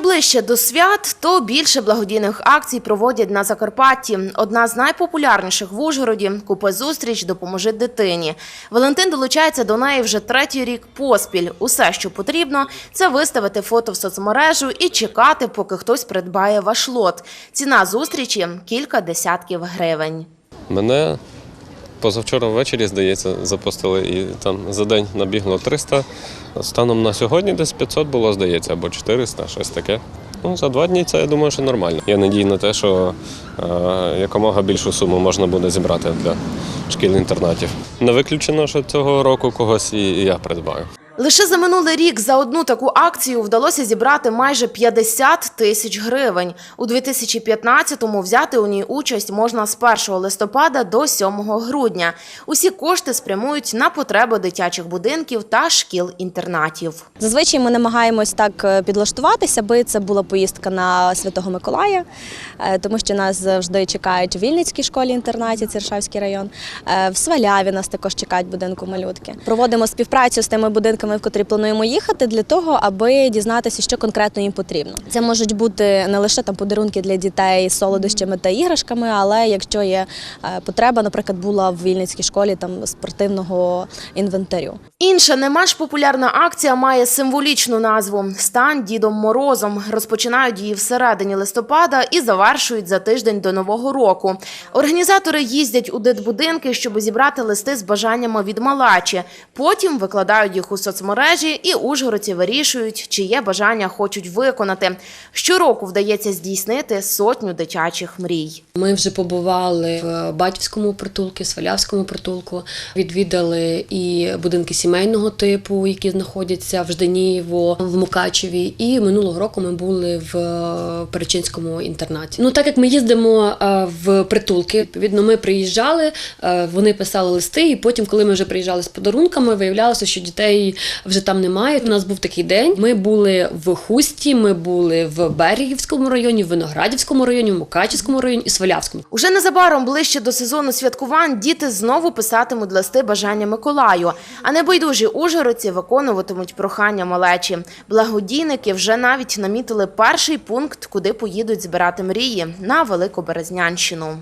ближче до свят, то більше благодійних акцій проводять на Закарпатті. Одна з найпопулярніших в Ужгороді купи зустріч допоможи дитині. Валентин долучається до неї вже третій рік поспіль. Усе, що потрібно, це виставити фото в соцмережу і чекати, поки хтось придбає ваш лот. Ціна зустрічі кілька десятків гривень. Мене позавчора ввечері, здається, запустили і там за день набігло 300. Станом на сьогодні десь 500 було, здається, або 400, щось таке. Ну, за два дні це я думаю, що нормально. Я надію на те, що е, якомога більшу суму можна буде зібрати для шкіл-інтернатів. Не виключено, що цього року когось і я придбаю. Лише за минулий рік за одну таку акцію вдалося зібрати майже 50 тисяч гривень. У 2015-му взяти у ній участь можна з 1 листопада до 7 грудня. Усі кошти спрямують на потреби дитячих будинків та шкіл-інтернатів. Зазвичай ми намагаємось так е, підлаштуватися, аби це була поїздка на Святого Миколая, е, тому що нас завжди чекають у Вільницькій школі-інтернаті, Цершавський район. Е, В Сваляві нас також чекають будинку малютки. Проводимо співпрацю з тими будинками, в котрі плануємо їхати, для того, аби дізнатися, що конкретно їм потрібно. Це можуть бути не лише там подарунки для дітей з солодощами та іграшками, але якщо є е, потреба, наприклад, була в Вільницькій школі там спортивного інвентарю. Інша не менш популярна акція має символічну назву Стань Дідом Морозом. Розпочинають її всередині листопада і завершують за тиждень до нового року. Організатори їздять у дитбудинки, щоб зібрати листи з бажаннями від малечі. Потім викладають їх у соцмережі, і ужгородці вирішують, чиє бажання хочуть виконати. Щороку вдається здійснити сотню дитячих мрій. Ми вже побували в Батьківському притулку, Свалявському притулку, відвідали і будинки сімейного типу, які знаходяться в Жданієво, в Мукачеві. І минулого року ми були в Перечинському інтернаті. Ну так як ми їздимо е, в притулки, відповідно, ми приїжджали, е, вони писали листи, і потім, коли ми вже приїжджали з подарунками, виявлялося, що дітей вже там немає. У нас був такий день. Ми були в Хусті, ми були в Берегівському районі, в Виноградівському районі, в Мукачівському районі і Свалявському. Уже незабаром ближче до сезону святкувань діти знову писатимуть листи бажання Миколаю, а небайдужі ужгородці виконуватимуть прохання малечі. Благодійники вже навіть намітили перший пункт, куди поїдуть збирати мрії на Великоберезнянщину.